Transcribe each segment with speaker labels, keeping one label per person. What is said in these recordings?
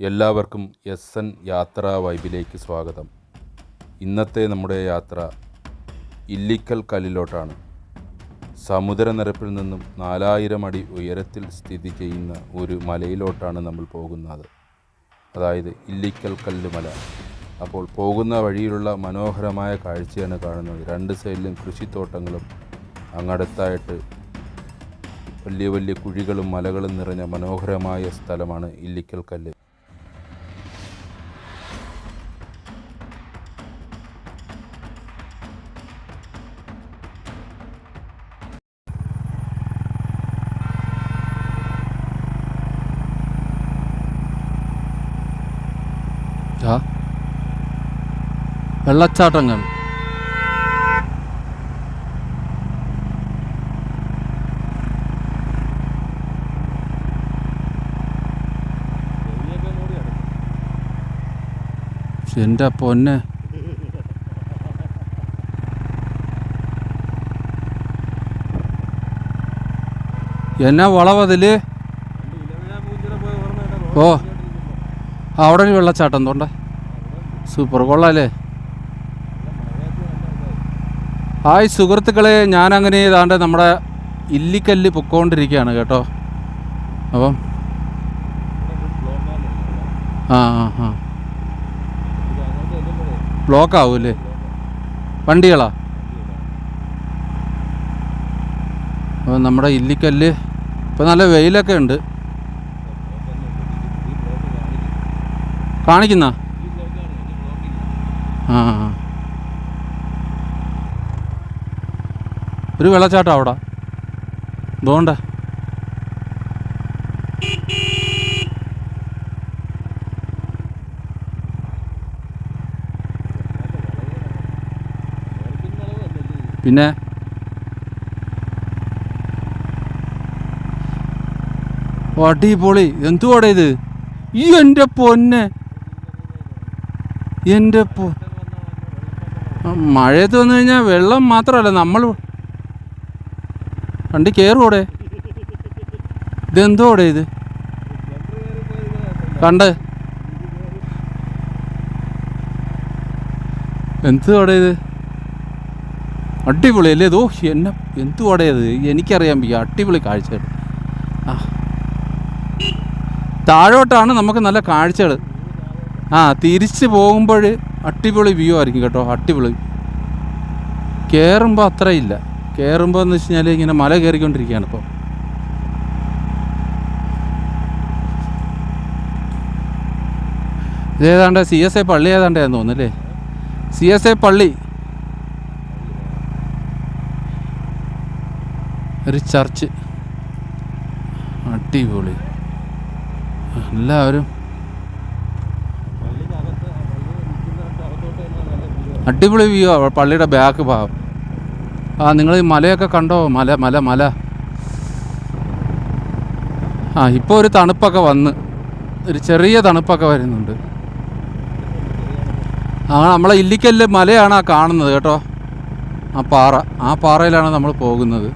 Speaker 1: എല്ലാവർക്കും S N യാത്രാ വൈബിലേക്ക് സ്വാഗതം. ഇന്നത്തെ നമ്മുടെ യാത്ര ഇല്ലിക്കൽ കല്ലിലോട്ടാണ്. സമുദ്രനിരപ്പിൽ നിന്നും നാലായിരം അടി ഉയരത്തിൽ സ്ഥിതി ചെയ്യുന്ന ഒരു മലയിലോട്ടാണ് നമ്മൾ പോകുന്നത്. അതായത് ഇല്ലിക്കൽ കല്ല് മല അപ്പോൾ പോകുന്ന വഴിയിലുള്ള മനോഹരമായ കാഴ്ചയാണ് കാണുന്നത്. രണ്ട് സൈഡിലും കൃഷിത്തോട്ടങ്ങളും അങ്ങടുത്തായിട്ട് വലിയ വലിയ കുഴികളും മലകളും നിറഞ്ഞ മനോഹരമായ സ്ഥലമാണ് ഇല്ലിക്കൽ കല്ല്.
Speaker 2: വെള്ളച്ചാട്ടങ്ങൾ. എന്റെ പൊന്നെ. എന്നാ വളവതിൽ? ഓ അവിടെ ഒരു വെള്ളച്ചാട്ടം തോണ്ട. സൂപ്പർ കൊള്ളാല്ലേ? ഹായ് സുഹൃത്തുക്കളെ ഞാനങ്ങനെ ഏതാണ്ട് നമ്മുടെ ഇല്ലിക്കല്ല് പൊക്കോണ്ടിരിക്കുകയാണ് കേട്ടോ. അപ്പം ആ ആ ആ. ബ്ലോക്ക് ആവൂല്ലേ വണ്ടികളാ? അപ്പം നമ്മുടെ ഇല്ലിക്കല്ല് ഇപ്പം നല്ല വെയിലൊക്കെ ഉണ്ട്. കാണിക്കുന്ന? ആ ആ. ഒരു വെള്ളച്ചാട്ടം അവിടെ. ഇതുകൊണ്ട്. പിന്നെ? അടിപൊളി. എന്തുവാടെ ഇത്? ഈ എന്റെ പൊന്നെ. എന്റെ പൊ മഴയത്ത് വന്നു കഴിഞ്ഞാൽ വെള്ളം മാത്രമല്ല. നമ്മൾ വണ്ടി കയറുകൂടെ ഇതെന്തോടെ ഇത്? കണ്ട്? എന്തുവാടെ ഇത്? അടിപൊളി അല്ലേ? ഇതോ എന്നെ എന്തുവാടെ ഇത്? എനിക്കറിയാൻ പയ്യ അടിപൊളി കാഴ്ചകൾ ആ. താഴോട്ടാണ് നമുക്ക് നല്ല കാഴ്ചകൾ. ആ തിരിച്ച് പോകുമ്പോൾ അടിപൊളി വ്യൂ ആയിരിക്കും കേട്ടോ. അടിപൊളി. കയറുമ്പോൾ അത്രയില്ല. കയറുമ്പോൾ എന്ന് വെച്ച് കഴിഞ്ഞാൽ ഇങ്ങനെ മല കയറിക്കൊണ്ടിരിക്കുകയാണ് ഇപ്പോൾ ഇതേതാണ്ട് സി എസ് ഐ പള്ളി ഏതാണ്ടാന്ന് തോന്നുന്നല്ലേ? സി എസ് ഐ പള്ളി. ഒരു ചർച്ച്. അടിപൊളി. എല്ലാവരും. അടിപൊളി വ്യൂ ആ പള്ളിയുടെ ബാക്ക് ഭാഗം. ആ നിങ്ങൾ മലയൊക്കെ കണ്ടോ? മല മല മല. ആ ഇപ്പോൾ ഒരു തണുപ്പൊക്കെ വന്ന്. ഒരു ചെറിയ തണുപ്പൊക്കെ വരുന്നുണ്ട്. ആ നമ്മളെ ഇല്ലിക്കല്ല് മലയാണ് ആ കാണുന്നത് കേട്ടോ. ആ പാറ ആ പാറയിലാണ് നമ്മൾ പോകുന്നത്.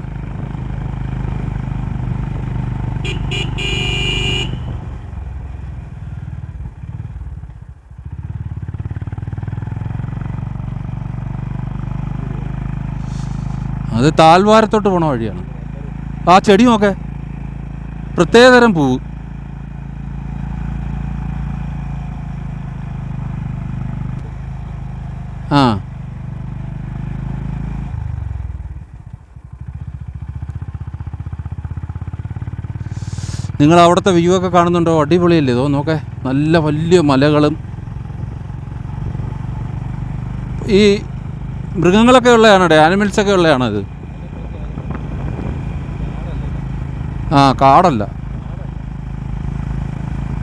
Speaker 2: അത് താൽവാരത്തോട്ട് പോണ വഴിയാണ്. ആ ചെടി നോക്കെ പ്രത്യേകതരം പൂവ്. ആ. നിങ്ങൾ അവിടുത്തെ വ്യൂ ഒക്കെ കാണുന്നുണ്ടോ? അടിപൊളിയല്ലേ ഇതോ? നോക്കെ. നല്ല വലിയ മലകളും. ഈ മൃഗങ്ങളൊക്കെ ഉള്ളതാണോ ആനിമൽസ് ഒക്കെ ഉള്ളതാണോ ഇത്? ആ കാടല്ല.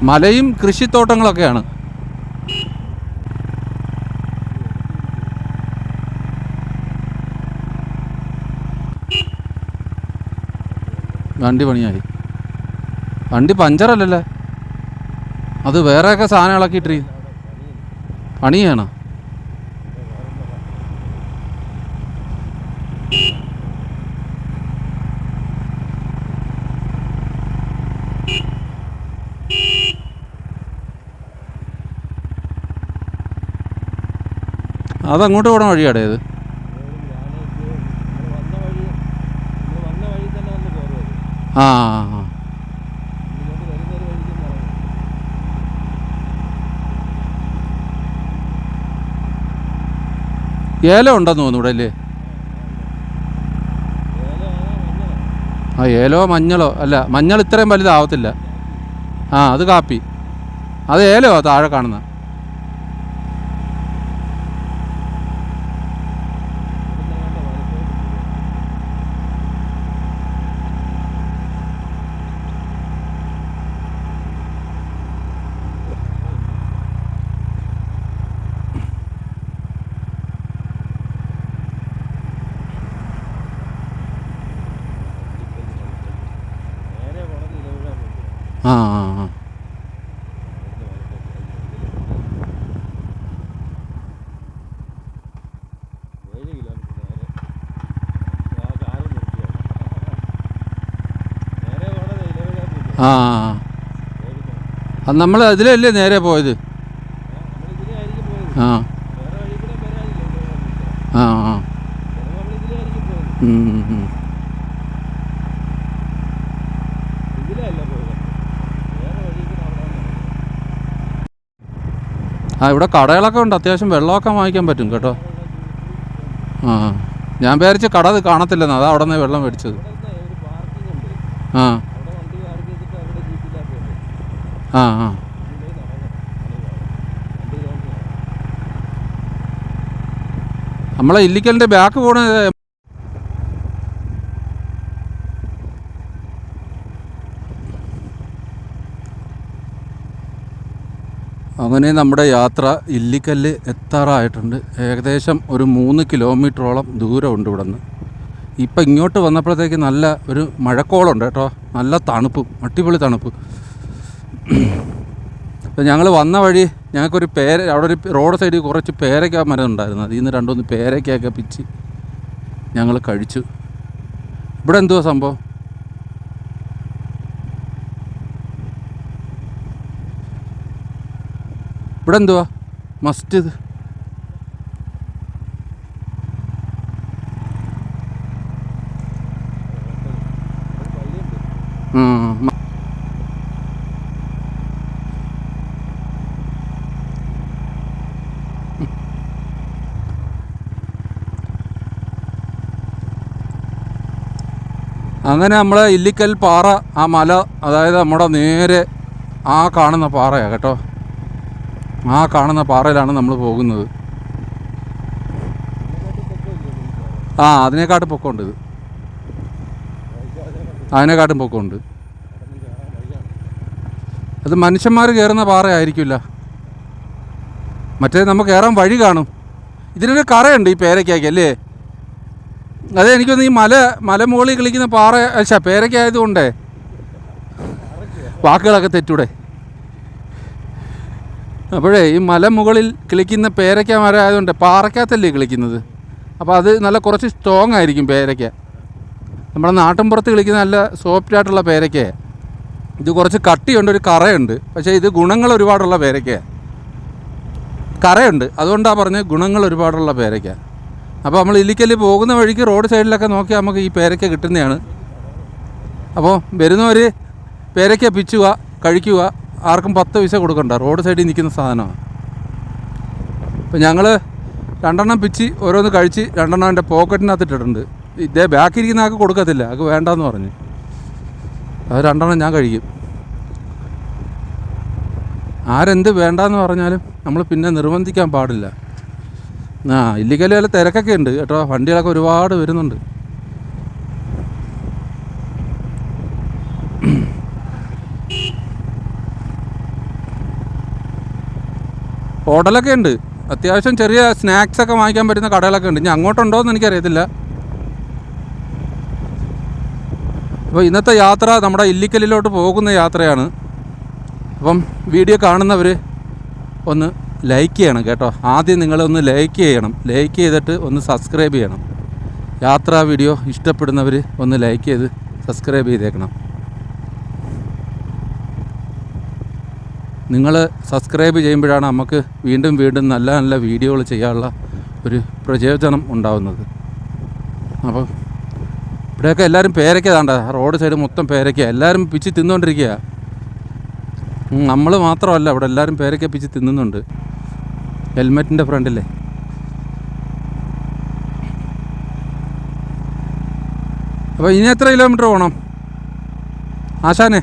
Speaker 2: മലയും കൃഷിത്തോട്ടങ്ങളൊക്കെയാണ്. വണ്ടി പണിയായി. വണ്ടി പഞ്ചറല്ലല്ലേ? അത് വേറെയൊക്കെ സാധനം ഇട്ടി പണിയാണ്? അതങ്ങോട്ട് പോകണ വഴിയാടേ ഇത് ആ ഏലം ഉണ്ടെന്ന് തോന്നുന്നു ഇവിടെ അല്ലേ? ആ ഏലോ മഞ്ഞളോ? അല്ല മഞ്ഞൾ ഇത്രയും വലുതാവത്തില്ല. ആ അത് കാപ്പി. അത് ഏലോ താഴെ കാണുന്ന
Speaker 3: ഇവിടുന്ന് വേണ്ട വലത്തോട്ട് നേരെ കൊടന്ന് ഇലവിഴാൻ പറ്റും
Speaker 2: ആ ആ ആ
Speaker 3: ഏഴ് കിലോമീറ്റർ നേരെ ആ കാറ് നിർത്തിയാണ് നേരെ പോണത് ഇലവിഴാൻ പറ്റും
Speaker 2: ആ ആ. അത് നമ്മൾ അതിലല്ലേ നേരെ പോയത്? ആ. ആ ആ. ആ ഇവിടെ കടകളൊക്കെ ഉണ്ട്. അത്യാവശ്യം വെള്ളമൊക്കെ വാങ്ങിക്കാൻ പറ്റും കേട്ടോ. ആ ഞാൻ വിചാരിച്ച് കട അത് കാണത്തില്ലെന്ന്. അതാ അവിടെ നിന്ന് വെള്ളം മേടിച്ചത്. ആ
Speaker 3: അവിടെ വണ്ടി പാർക്ക് ചെയ്തിട്ട് അവിടെ ജീപ്പിലാക്കുന്നുണ്ട്
Speaker 2: ആ നമ്മളെ ഇല്ലിക്കലിന്റെ ബാക്ക് പോണ അങ്ങനെ നമ്മുടെ യാത്ര ഇല്ലിക്കല്ല് എത്താറായിട്ടുണ്ട്. ഏകദേശം ഒരു മൂന്ന് കിലോമീറ്ററോളം ദൂരമുണ്ട് ഇവിടെ നിന്ന് ഇപ്പം ഇങ്ങോട്ട് വന്നപ്പോഴത്തേക്ക് നല്ല ഒരു മഴക്കോളുണ്ട് കേട്ടോ. നല്ല തണുപ്പും അടിപൊളി തണുപ്പ്. അപ്പോൾ ഞങ്ങൾ വന്ന വഴി ഞങ്ങൾക്കൊരു പേര അവിടെ ഒരു റോഡ് സൈഡിൽ കുറച്ച് പേരയ്ക്ക മരം ഉണ്ടായിരുന്നു. അതിൽ നിന്ന് രണ്ടുമൂന്ന് പേരയ്ക്കൊക്കെ പിച്ച് ഞങ്ങൾ കഴിച്ചു. ഇവിടെ എന്തുവാ സംഭവം? ഇവിടെ എന്തുവാ? ഇത്. ആ അങ്ങനെ നമ്മൾ ഇല്ലിക്കൽ പാറ ആ മല അതായത് നമ്മുടെ നേരെ ആ കാണുന്ന പാറയാണ് കേട്ടോ. ആ കാണുന്ന പാറയിലാണ് നമ്മൾ പോകുന്നത്. ആ അതിനെക്കാട്ടും പൊക്കമുണ്ട് ഇത്. അതിനെക്കാട്ടും പൊക്കമുണ്ട്. അത് മനുഷ്യന്മാർ കയറുന്ന പാറയായിരിക്കില്ല. മറ്റേ നമുക്ക് കയറാൻ വഴി കാണും. ഇതിനൊരു കറയുണ്ട് ഈ പേരയ്ക്കാക്കി അല്ലേ? അതെ എനിക്കൊന്ന് ഈ മല മലമുകളിൽ കളിക്കുന്ന പാറ അച്ഛാ പേരൊക്കെ ആയതുകൊണ്ടേ വാക്കുകളൊക്കെ തെറ്റൂടെ. അപ്പോഴേ ഈ മലമുകളിൽ കിളിക്കുന്ന പേരയ്ക്ക മരം ആയതുകൊണ്ട് പാറയ്ക്കകത്തല്ലേ കിളിക്കുന്നത്? അപ്പോൾ അത് നല്ല കുറച്ച് സ്ട്രോങ് ആയിരിക്കും പേരയ്ക്ക നമ്മുടെ നാട്ടിൻപുറത്ത് കളിക്കുന്ന നല്ല സോഫ്റ്റ് ആയിട്ടുള്ള പേരയ്ക്ക ഇത് കുറച്ച് കട്ടിയുണ്ട് ഒരു കറയുണ്ട്. പക്ഷേ ഇത് ഗുണങ്ങൾ ഒരുപാടുള്ള പേരയ്ക്ക കറയുണ്ട്. അതുകൊണ്ടാണ് പറഞ്ഞത് ഗുണങ്ങൾ ഒരുപാടുള്ള പേരയ്ക്ക അപ്പോൾ നമ്മൾ ഇല്ലിക്കൽ പോകുന്ന വഴിക്ക് റോഡ് സൈഡിലൊക്കെ നോക്കിയാൽ നമുക്ക് ഈ പേരയ്ക്ക കിട്ടുന്നതാണ്. അപ്പോൾ വരുന്നവർ പേരയ്ക്ക പിച്ചുക കഴിക്കുക ആർക്കും പത്ത് പൈസ കൊടുക്കണ്ട. റോഡ് സൈഡിൽ നിൽക്കുന്ന സാധനമാണ്. അപ്പോൾ ഞങ്ങൾ രണ്ടെണ്ണം പിച്ച് ഓരോന്ന് കഴിച്ച് രണ്ടെണ്ണം എന്റെ പോക്കറ്റിനകത്ത് ഇട്ടിട്ടുണ്ട് ഇതേ ബാക്കി ഇരിക്കുന്ന ആൾക്ക് കൊടുക്കത്തില്ല. ആൾക്ക് വേണ്ടെന്ന് പറഞ്ഞ്. അത് രണ്ടെണ്ണം ഞാൻ കഴിക്കും. ആരെന്ത് വേണ്ടെന്ന് പറഞ്ഞാലും നമ്മൾ പിന്നെ നിർബന്ധിക്കാൻ പാടില്ല. ആ ഇല്ലിക്കൽ വല്ല തിരക്കൊക്കെ ഉണ്ട് കേട്ടോ. വണ്ടികളൊക്കെ ഒരുപാട് വരുന്നുണ്ട്. ഹോട്ടലൊക്കെ ഉണ്ട്. അത്യാവശ്യം ചെറിയ സ്നാക്സ് ഒക്കെ വാങ്ങിക്കാൻ പറ്റുന്ന കടകളൊക്കെ ഉണ്ട്. ഇനി അങ്ങോട്ടുണ്ടോ എന്ന് എനിക്കറിയത്തില്ല. അപ്പോൾ ഇന്നത്തെ യാത്ര നമ്മുടെ ഇല്ലിക്കലിലോട്ട് പോകുന്ന യാത്രയാണ്. അപ്പം വീഡിയോ കാണുന്നവർ ഒന്ന് ലൈക്ക് ചെയ്യണം കേട്ടോ. ആദ്യം നിങ്ങളൊന്ന് ലൈക്ക് ചെയ്യണം. ലൈക്ക് ചെയ്തിട്ട് ഒന്ന് സബ്സ്ക്രൈബ് ചെയ്യണം. യാത്രാ വീഡിയോ ഇഷ്ടപ്പെടുന്നവർ ഒന്ന് ലൈക്ക് ചെയ്ത് സബ്സ്ക്രൈബ് ചെയ്തേക്കണം. നിങ്ങൾ സബ്സ്ക്രൈബ് ചെയ്യുമ്പോഴാണ് നമുക്ക് വീണ്ടും വീണ്ടും നല്ല നല്ല വീഡിയോകൾ ചെയ്യാനുള്ള ഒരു പ്രചോദനം ഉണ്ടാവുന്നത്. അപ്പോൾ ഇവിടെയൊക്കെ എല്ലാവരും പേരയ്ക്ക താണ്ട. റോഡ് സൈഡ് മൊത്തം പേരയ്ക്ക. എല്ലാവരും പിച്ച് തിന്നുകൊണ്ടിരിക്കുക നമ്മൾ മാത്രമല്ല ഇവിടെ എല്ലാവരും പേരയ്ക്ക പിച്ച് തിന്നുന്നുണ്ട്. ഹെൽമെറ്റിന്റെ ഫ്രണ്ടില്ലേ? അപ്പോൾ ഇനി എത്ര കിലോമീറ്റർ പോകണം ആശാനെ.